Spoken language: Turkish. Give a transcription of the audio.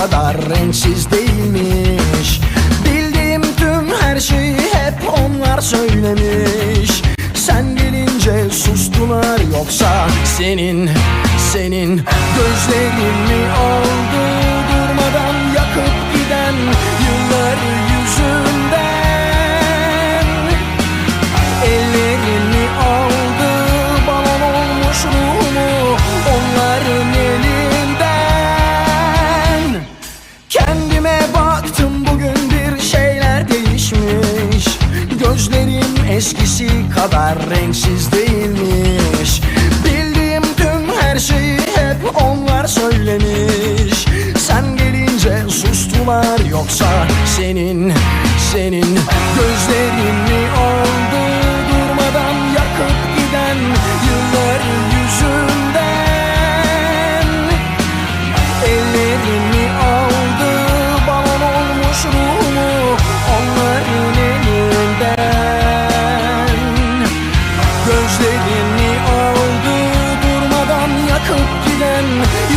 kadar renksiz değilmiş. Bildiğim tüm her şeyi hep onlar söylemiş. Sen gelince sustular yoksa senin, Gözlerim eskisi kadar renksiz değilmiş. Bildiğim tüm her şeyi hep onlar söylemiş. Sen gelince sustular yoksa senin, senin gözlerin one